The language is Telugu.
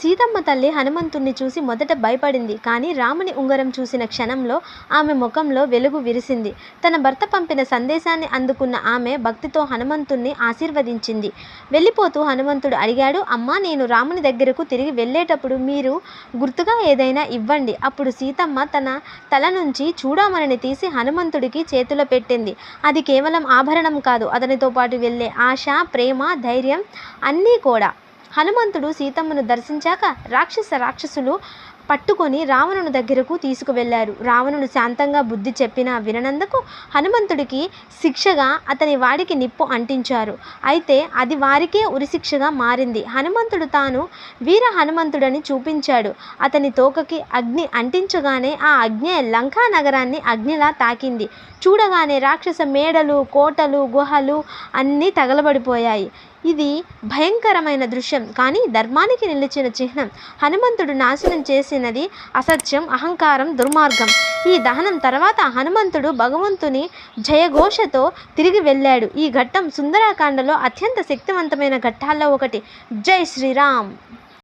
సీతమ్మ తల్లి హనుమంతుణ్ణి చూసి మొదట భయపడింది. కానీ రాముని ఉంగరం చూసిన క్షణంలో ఆమె ముఖంలో వెలుగు విరిసింది. తన భర్త పంపిన సందేశాన్ని అందుకున్న ఆమె భక్తితో హనుమంతుణ్ణి ఆశీర్వదించింది. వెళ్ళిపోతూ హనుమంతుడు అడిగాడు అమ్మా నేను రాముని దగ్గరకు తిరిగి వెళ్ళేటప్పుడు మీరు గుర్తుగా ఏదైనా ఇవ్వండి అప్పుడు సీతమ్మ తన తల నుంచి చూడమనని తీసి హనుమంతుడికి చేతిలో పెట్టింది. అది కేవలం ఆభరణం కాదు అతనితో పాటు వెళ్ళే ఆశ ప్రేమ ధైర్యం అన్నీ కూడా. హనుమంతుడు సీతమ్మను దర్శించాక రాక్షస రాక్షసులు పట్టుకొని రావణుని దగ్గరకు తీసుకువెళ్ళారు. రావణుడు శాంతంగా బుద్ధి చెప్పిన విననందుకు హనుమంతుడికి శిక్షగా అతని వాడికి నిప్పు అంటించారు. అయితే అది వారికే ఉరిశిక్షగా మారింది. హనుమంతుడు తాను వీర హనుమంతుడని చూపించాడు. అతని తోకకి అగ్ని అంటించగానే ఆ అగ్ని లంకా నగరాన్ని అగ్నిలా తాకింది. చూడగానే రాక్షస మేడలు కోటలు గుహలు అన్నీ తగలబడిపోయాయి. ఇది భయంకరమైన దృశ్యం. కానీ ధర్మానికి నిలిచిన చిహ్నం. హనుమంతుడు నాశనం చేసినది అసత్యం అహంకారం దుర్మార్గం. ఈ దహనం తర్వాత హనుమంతుడు భగవంతుని జయఘోషతో తిరిగి వెళ్ళాడు. ఈ ఘట్టం సుందరాకాండలో అత్యంత శక్తివంతమైన ఘట్టాల్లో ఒకటి. జై శ్రీరామ్!